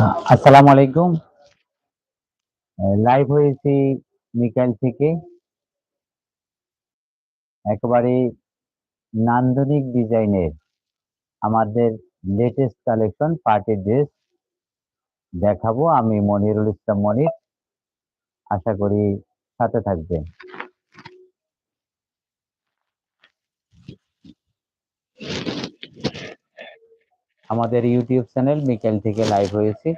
আসসালামু আলাইকুম। লাইভ হয়েছি বিকাল থেকে। একেবারে নান্দনিক ডিজাইনের আমাদের লেটেস্ট কালেকশন পার্টি ড্রেস দেখাবো। আমি মনিরুল ইসলাম মনির। আশা করি সাথে থাকবেন। আমাদের ইউটিউব চ্যানেল বিকেল থেকে লাইভ হয়েছি।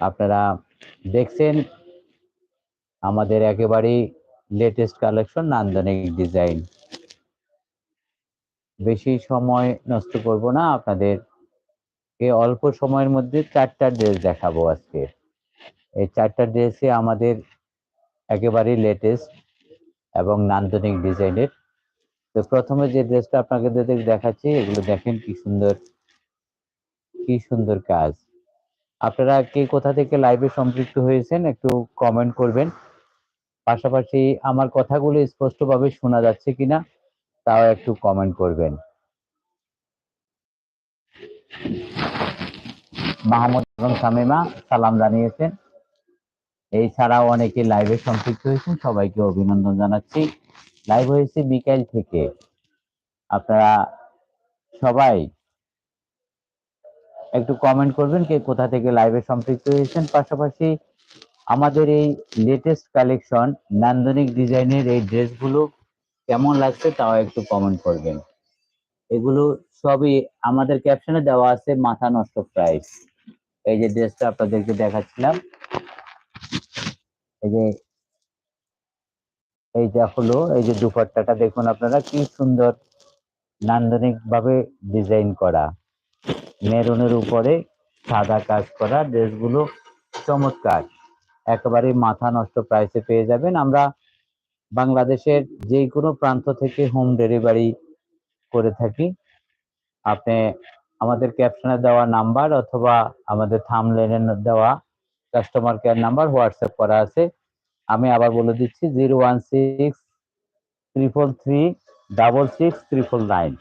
আপনারা দেখছেন আমাদের একেবারেই লেটেস্ট কালেকশন নান্দনিক ডিজাইন বেশি সময় নষ্ট করব না আপনাদের এই অল্প সময়ের মধ্যে চারটা ড্রেস দেখাবো আজকে। এই চারটা ড্রেসে আমাদের একেবারেই লেটেস্ট এবং নান্দনিক ডিজাইনের তো প্রথমে যে ড্রেসটা আপনাকে দেখাচ্ছি, এগুলো দেখেন কি সুন্দর কি সুন্দর কাজ। আপনারা কে কোথা থেকে লাইভে সম্পৃক্ত হয়েছেন একটু কমেন্ট করবেন। পাশাপাশি আমার কথাগুলো স্পষ্টভাবে শোনা যাচ্ছে কিনা তাও একটু কমেন্ট করবেন। মাহমুদ এবং সামিমা সালাম জানিয়েছেন। এই ছাড়াও অনেকে লাইভে সম্পৃক্ত হয়েছেন, সবাইকে অভিনন্দন জানাচ্ছি। লাইভ হয়েছে বিকেল থেকে। আপনারা সবাই একটু কমেন্ট করবেন কে কোথা থেকে লাইভে সম্পৃক্ত হয়েছেন। পাশাপাশি আমাদের এই লেটেস্ট কালেকশন নান্দনিক ডিজাইনের এই ড্রেসগুলো কেমন লাগছে তাও একটু কমেন্ট করবেন। এগুলো সবই আমাদের ক্যাপশনে দেওয়া আছে, মাথা নষ্ট প্রাইস এই যে ড্রেসটা আপনাদেরকে দেখাচ্ছিলাম। এই যে, এই যা হলো, এই যে দুপাট্টাটা দেখুন আপনারা, কি সুন্দর নান্দনিক ভাবে ডিজাইন করা। মেরুনের উপরে সাদা কাজ করা ড্রেসগুলো চমৎকার। একেবারে মাথা নষ্ট প্রাইসে পেয়ে যাবেন। আমরা বাংলাদেশের যে কোনো প্রান্ত থেকে হোম ডেলিভারি করে থাকি। আপনি আমাদের ক্যাপশনে দেওয়া নাম্বার অথবা আমাদের থামলেনে দেওয়া কাস্টমার কেয়ার নাম্বার হোয়াটসঅ্যাপ করা আছে। আমি আবার বলে দিচ্ছি zero one six triple three double six triple nine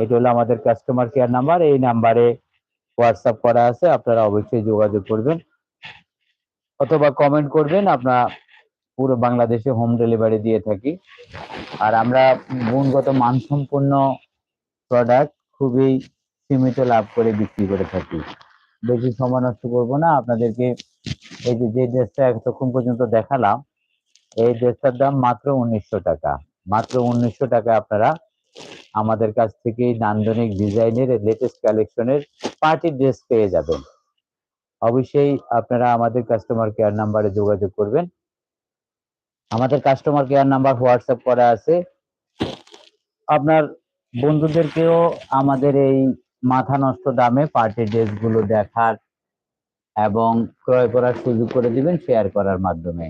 এটা হলো আমাদের কাস্টমার কেয়ার নাম্বার এই নাম্বারে হোয়াটসঅ্যাপ করা আছে, আপনারা অবশ্যই যোগাযোগ করবেন। অথবা কমেন্ট করবেন আপনার পুরো বাংলাদেশে হোম ডেলিভারি দিয়ে থাকি। আর আমরা গুণগত মানসম্পন্ন প্রোডাক্ট খুবই সীমিত লাভ করে বিক্রি করে থাকি। বেশি সময় নষ্ট করব না, আপনাদেরকে এই যে যে ড্রেসটা এতক্ষণ পর্যন্ত দেখালাম, এই ড্রেসটার দাম মাত্র উনিশশো টাকা। মাত্র উনিশশো টাকা আপনারা আমাদের কাছ থেকে নান্দনিক ডিজাইনের লেটেস্ট কালেকশনের পার্টি ড্রেস পেয়ে যাবেন। অবশ্যই আপনারা আমাদের কাস্টমার কেয়ার নাম্বারে যোগাযোগ করবেন। আমাদের কাস্টমার কেয়ার নাম্বার হোয়াটসঅ্যাপ করা আছে। আপনার বন্ধুদেরকেও আমাদের এই মাথা নষ্ট দামে পার্টি ড্রেসগুলো দেখার এবং ক্রয় করার সুযোগ করে দিবেন শেয়ার করার মাধ্যমে।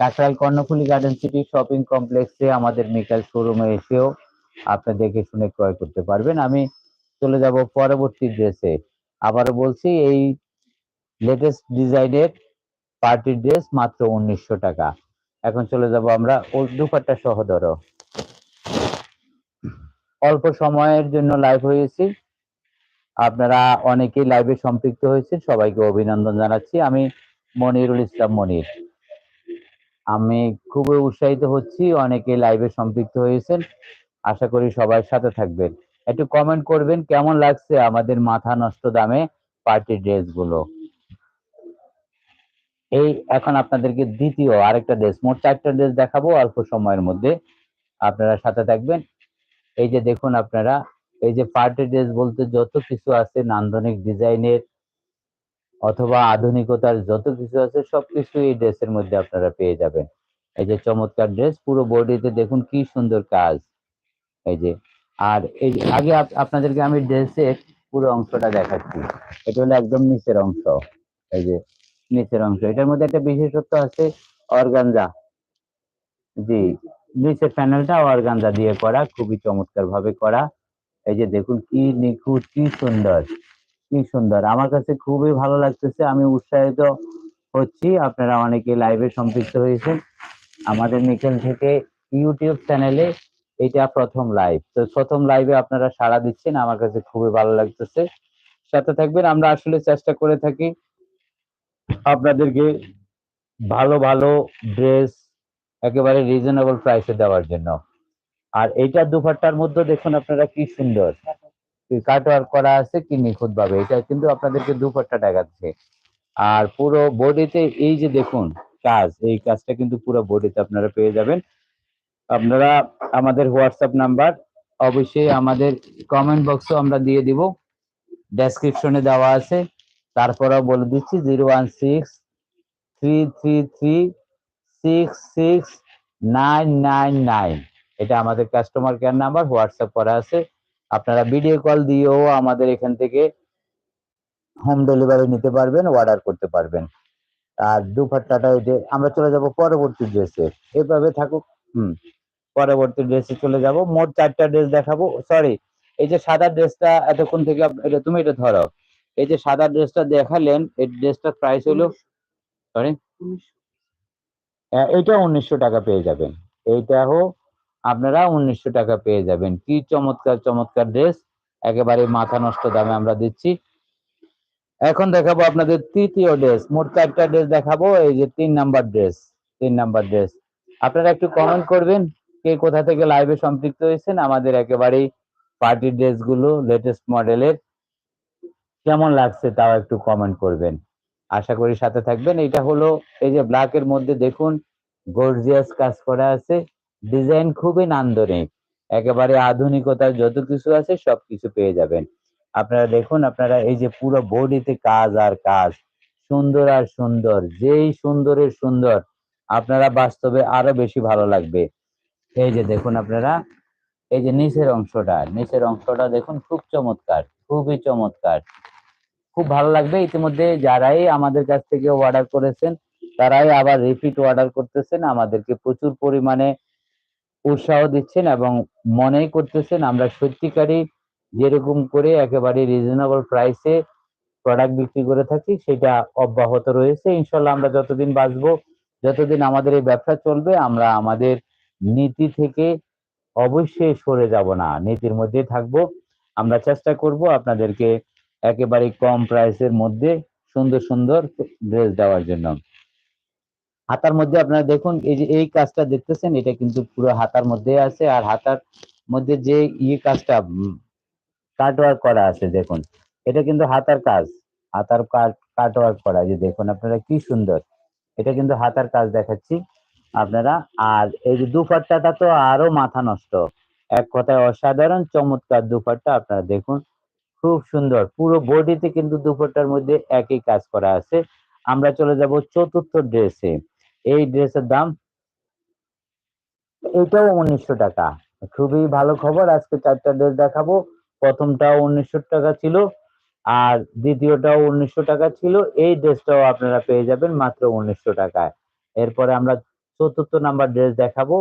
Kakrail Karnaphuli garden city shopping কমপ্লেক্সে আমাদের মিকাল শোরুমে এসেও আপনি দেখে শুনে ক্রয় করতে পারবেন। আমি চলে যাব পরবর্তী ড্রেসে আবারও বলছি, এই লেটেস্ট ডিজাইনের পার্টি ড্রেস মাত্র উনিশশো টাকা। এখন চলে যাব আমরা দুপাট্টা সহ ধরো। অল্প সময়ের জন্য লাইভ হয়েছি। আপনারা অনেকেই লাইভে সম্পৃক্ত হয়েছেন, সবাইকে অভিনন্দন জানাচ্ছি। আমি মনিরুল ইসলাম মনির। আমি খুবই উৎসাহিত হচ্ছি অনেকে লাইভে সম্পৃক্ত হয়েছেন। আশা করি সবাই সাথে থাকবেন। একটু কমেন্ট করবেন, কেমন লাগছে আমাদের মাথা নষ্ট দামে পার্টি ড্রেসগুলো এই এখন আপনাদেরকে দ্বিতীয় আরেকটা ড্রেস মোট চারটা ড্রেস দেখাবো অল্প সময়ের মধ্যে। আপনারা সাথে থাকবেন। এই যে দেখুন আপনারা এই যে পার্টি ড্রেস বলতে যত কিছু আছে, নান্দনিক ডিজাইনের অথবা আধুনিকতার যত কিছু আছে, সবকিছু এই ড্রেসের মধ্যে আপনারা পেয়ে যাবেন। এই যে চমৎকার ড্রেস, পুরো বডিতে দেখুন কি সুন্দর কাজ। এই যে, আর এই আগে আপনাদেরকে আমি ড্রেসের পুরো অংশটা দেখাচ্ছি। এটা হলো একদম নিচের অংশ। এই যে, নিচের অংশ। এটার মধ্যে একটা বিশেষত্ব আছে, অর্গানজা। জি, নিচের প্যানেলটা অর্গানজা দিয়ে করা, খুবই চমৎকার ভাবে করা। এই যে দেখুন, কি নিখুঁত, কি সুন্দর কি সুন্দর। আমার কাছে খুবই ভালো লাগতেছে, আমি উৎসাহিত হচ্ছি। আপনারা অনেকে লাইভে সম্পৃক্ত হয়েছেন। আমাদের নিকেল থেকে ইউটিউব চ্যানেলে এটা প্রথম লাইভ তো প্রথম লাইভে আপনারা সাড়া দিচ্ছেন, আমার কাছে খুবই ভালো লাগতেছে। সাথে থাকবেন, আমরা আসলে চেষ্টা করে থাকি আপনাদেরকে ভালো ভালো ড্রেস একেবারে রিজনেবল প্রাইসে দেওয়ার জন্য। আর এইটা দুপাট্টার মধ্যে দেখুন আপনারা কি সুন্দর। কাটওয়ার্ক করা আছে, কি নিখুঁত ভাবে এটা কিন্তু আপনাদেরকে দুপাট্টা দেখাচ্ছে। আর পুরো বডিতে এই যে দেখুন কাজ, এই কাজটা কিন্তু পুরো বডিতে আপনারা পেয়ে যাবেন। আপনারা আমাদের হোয়াটসঅ্যাপ নাম্বার অবশ্যই আমাদের কমেন্ট বক্সও আমরা দিয়ে দিব। ডেসক্রিপশনে দেওয়া আছে। তারপরেও বলে দিচ্ছি zero one six three three three six six nine nine nine এটা আমাদের কাস্টমার কেয়ার নাম্বার হোয়াটসঅ্যাপ করা আছে। আপনারা ভিডিও কল দিয়েও আমাদের এখান থেকে হোম ডেলিভারি নিতে পারবেন অর্ডার করতে পারবেন। আর দুপাট্টাটা এই যে আমরা চলে যাব পরবর্তী ড্রেসে এভাবে থাকুক হুম পরবর্তী ড্রেসে চলে যাব। মোট চারটা ড্রেস দেখাবো। সরি এই যে সাদা ড্রেসটা এতক্ষণ থেকে এটা তুমি এটা ধরো। এই যে সাদা ড্রেসটা দেখালেন এই ড্রেসটার প্রাইস হলো সরি এটা উনিশশো টাকা পেয়ে যাবেন। এইটাও আপনারা উনিশশো টাকা পেয়ে যাবেন। কি চমৎকার চমৎকার ড্রেস একেবারে মাথা নষ্ট দামে আমরা দিচ্ছি। এখন দেখাবো আপনাদের তৃতীয় ড্রেস মোট চারটা ড্রেস দেখাবো, এই যে তিন নাম্বার ড্রেস তিন নাম্বার ড্রেস আপনারা একটু কমেন্ট করবেন, কে কোথা থেকে লাইভে সম্পৃক্ত হয়েছেন, আমাদের একেবারেই পার্টি ড্রেসগুলো লেটেস্ট মডেলের কেমন লাগছে তাও একটু কমেন্ট করবেন। আশা করি সাথে থাকবেন। এটা হলো এই যে ব্ল্যাক এর মধ্যে দেখুন গর্জিয়াস কাজ করা আছে। ডিজাইন খুবই নান্দনিক। একেবারে আধুনিকতার যত কিছু আছে সবকিছু পেয়ে যাবেন। আপনারা দেখুন, আপনারা এই যে পুরো বডিতে কাজ আর কাজ, সুন্দর আর সুন্দর, যেই সুন্দরের সুন্দর, আপনারা বাস্তবে আরও বেশি ভালো লাগবে। এই যে দেখুন আপনারা, এই যে নিচের অংশটা নিচের অংশটা দেখুন খুব চমৎকার, খুবই চমৎকার। খুব ভালো লাগবে। ইতিমধ্যে যারাই আমাদের কাছ থেকে অর্ডার করেছেন, তারাই আবার রিপিট অর্ডার করতেছেন। আমাদেরকে প্রচুর পরিমাণে উৎসাহ দিচ্ছেন এবং মনেই করতেছেন আমরা সত্যিকারই যেরকম করে একেবারে রিজনেবল প্রাইসে প্রোডাক্ট বিক্রি করে থাকি, সেটা অব্যাহত রয়েছে। ইনশাল্লাহ আমরা যতদিন বাঁচবো, যতদিন আমাদের এই ব্যবসা চলবে, আমরা আমাদের নীতি থেকে অবশ্যই সরে যাব না। নীতির মধ্যে থাকব। আমরা চেষ্টা করব আপনাদেরকে একেবারে কম প্রাইসের মধ্যে সুন্দর সুন্দর ড্রেস দেওয়ার জন্য। হাতার মধ্যে আপনারা দেখুন, এই যে এই কাজটা দেখতেছেন, এটা কিন্তু পুরো হাতার মধ্যে আছে। আর হাতার মধ্যে যে ইয়ে কাজটা কাটওয়ার্ক করা আছে, দেখুন, এটা কিন্তু হাতার কাজ। হাতার কাট কাটওয়ার্ক করা যে দেখুন আপনারা কি সুন্দর। এটা কিন্তু হাতার কাজ দেখাচ্ছি আপনারা। আর এই যে দুপাট্টাটা তো আরও মাথা নষ্ট। এক কথায় অসাধারণ, চমৎকার দুপাট্টা আপনারা দেখুন। খুব সুন্দর, পুরো বডিতে কিন্তু দুপাট্টার মধ্যে একই কাজ করা আছে। আমরা চলে যাব চতুর্থ ড্রেসে। এই ড্রেসের দাম? এটাও উনিশশো টাকা। খুবই ভালো খবর, আজকে চারটা ড্রেস দেখাবো। প্রথমটাও উনিশশো টাকা ছিল, আর দ্বিতীয়টাও উনিশশো টাকা ছিল। এই ড্রেসটাও আপনারা পেয়ে যাবেন মাত্র উনিশশো টাকায়। এরপরে আমরা চতুর্থ নাম্বার ড্রেস দেখাবো।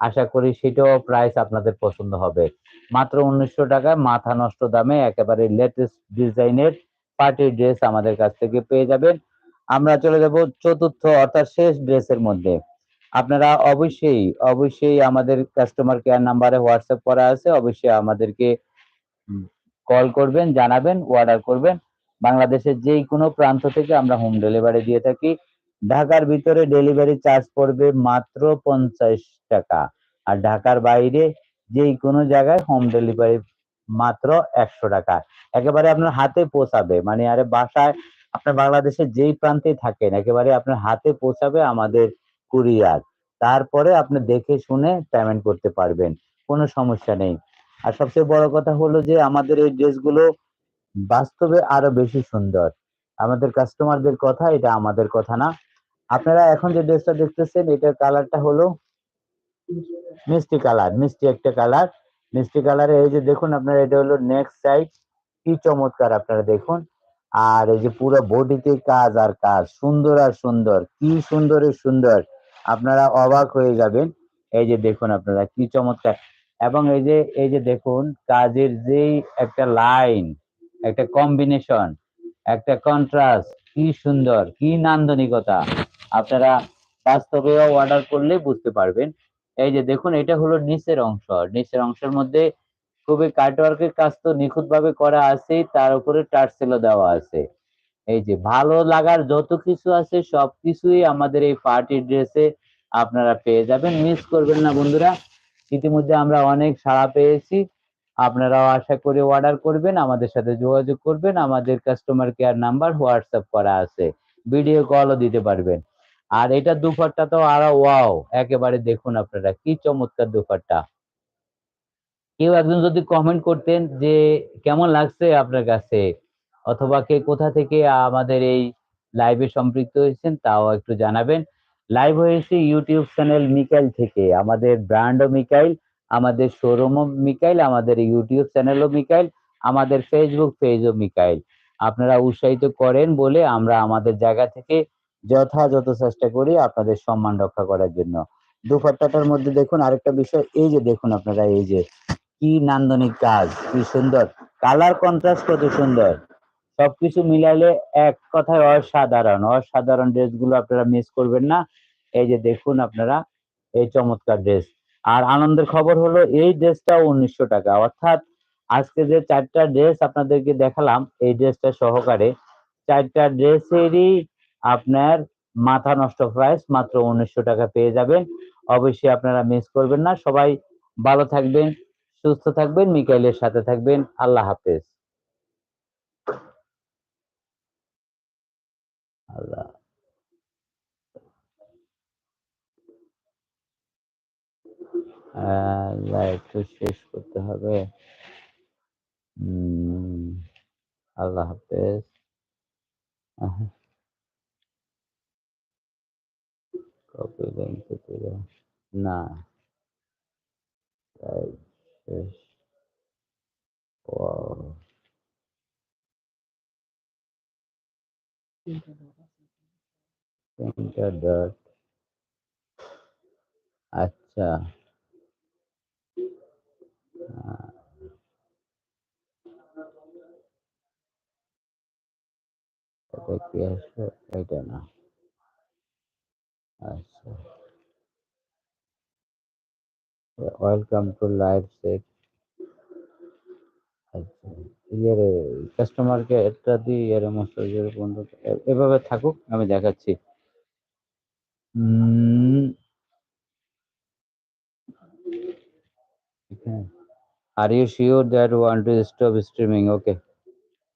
আশা করি সেটাও প্রাইস আপনাদের পছন্দ হবে। মাত্র উনিশশো টাকায়, মাথা নষ্ট দামে একেবারে লেটেস্ট ডিজাইনের পার্টি ড্রেস আমাদের কাছ থেকে পেয়ে যাবেন। আমরা চলে যাব চতুর্থ অর্থাৎ শেষ ড্রেসের মধ্যে। আপনারা অবশ্যই অবশ্যই আমাদের কাস্টমার কেয়ার নাম্বারে হোয়াটসঅ্যাপ করা আছে, অবশ্যই আমাদেরকে কল করবেন, জানাবেন অর্ডার করবেন। বাংলাদেশের যে কোনো প্রান্ত থেকে আমরা হোম ডেলিভারি দিয়ে থাকি। ঢাকার ভিতরে ডেলিভারি চার্জ পড়বে মাত্র পঞ্চাশ টাকা। আর ঢাকার বাইরে যে কোনো জায়গায় হোম ডেলিভারি মাত্র একশো টাকা। একেবারে আপনার হাতে পৌঁছাবে। মানে আরে বাসায় আপনার বাংলাদেশের যেই প্রান্তে থাকেন, একেবারে আপনার হাতে পৌঁছাবে আমাদের কুরিয়ার। তারপরে আপনি দেখে শুনে পেমেন্ট করতে পারবেন, কোনো সমস্যা নেই। আর সবচেয়ে বড় কথা হলো যে, আমাদের এই ড্রেসগুলো বাস্তবে আরও বেশি সুন্দর। আমাদের কাস্টমারদের কথা, এটা আমাদের কথা না। আপনারা এখন যে ড্রেসটা দেখতেছেন, এটার কালারটা হলো মিষ্টি কালার মিষ্টি একটা কালার মিষ্টি কালারে এই যে দেখুন আপনারা, এটা হলো নেক্সট সাইড কি চমৎকার আপনারা দেখুন। আর এই যে পুরো বডিতে কাজ আর কাজ, সুন্দর আর সুন্দর, কি সুন্দরের সুন্দর, আপনারা অবাক হয়ে যাবেন। এই যে দেখুন আপনারা কি চমৎকার। এবং এই যে এই যে দেখুন, কাজের যেই একটা লাইন, একটা কম্বিনেশন একটা কন্ট্রাস্ট কি সুন্দর, কি নান্দনিকতা। আপনারা বাস্তবেও অর্ডার করলে বুঝতে পারবেন। এই যে দেখুন, এটা হলো নিচের অংশ। নিচের অংশের মধ্যে খুবই কাটওয়ার্কের কাজ তো নিখুঁত ভাবে করা আছে তার উপরে টার্সেলও দেওয়া আছে। এই যে, ভালো লাগার যত কিছু আছে সবকিছুই আমাদের এই পার্টি ড্রেসে আপনারা পেয়ে যাবেন। মিস করবেন না বন্ধুরা। ইতিমধ্যে আমরা অনেক সাড়া পেয়েছি। আপনারাও আশা করে অর্ডার করবেন, আমাদের সাথে যোগাযোগ করবেন, আমাদের কাস্টমার কেয়ার নাম্বার হোয়াটসঅ্যাপ করা আছে। ভিডিও কলও দিতে পারবেন। আর এটা দুপাট্টা তো আরও ওয়াও একেবারে দেখুন আপনারা, কি চমৎকার দুপাট্টা। কেউ একজন যদি কমেন্ট করতেন যে, কেমন লাগছে আপনার কাছে? অথবা কে কোথা থেকে আমাদের এই লাইভে সম্পৃক্ত হয়েছেন, তাও একটু জানাবেন। লাইভ হয়েছে ইউটিউব চ্যানেল মিকাইল থেকে। আমাদের ব্র্যান্ডও মিকাইল আমাদের শোরুমও মিকাইল আমাদের ইউটিউব চ্যানেলও মিকাইল আমাদের ফেসবুক পেজও মিকাইল আপনারা উৎসাহিত করেন বলে আমরা আমাদের জায়গা থেকে যথাযথ চেষ্টা করি আপনাদের সম্মান রক্ষা করার জন্য। দুপাট্টাটার মধ্যে দেখুন আরেকটা বিষয়, এই যে দেখুন আপনারা, এই যে কি নান্দনিক কাজ, কি সুন্দর। কালার কন্ট্রাস্ট কত সুন্দর। সবকিছু মিলাইলে এক কথায় অসাধারণ। অসাধারণ ড্রেসগুলো আপনারা মিস করবেন না। এই যে দেখুন আপনারা, এই চমৎকার ড্রেস। আর আনন্দের খবর হলো, এই ড্রেসটা উনিশশো টাকা। অর্থাৎ আজকে যে চারটা ড্রেস আপনাদেরকে দেখালাম, এই ড্রেসটা সহকারে চারটা ড্রেসেরই আপনার মাথা নষ্ট প্রাইস মাত্র উনিশশো টাকা পেয়ে যাবেন। অবশ্যই আপনারা মিস করবেন না। সবাই ভালো থাকবেন। সুস্থ থাকবেন, মিকাইলের সাথে থাকবেন। আল্লাহ হাফেজ। আল্লাহ। একটু শেষ করতে হবে। আল্লাহ হাফেজ। কপি লিঙ্ক না। তাই শেষ Wow. তিনটা ডট আচ্ছা আহ, এটা কি আসবে এটা না আচ্ছা ওয়েলকাম টু লাইভ সেট আচ্ছা ইয়ার কাস্টমারকে এটা দিই, এর মশলা বন্ধ এভাবে থাকুক, আমি দেখাচ্ছি। Are you sure that want to stop streaming okay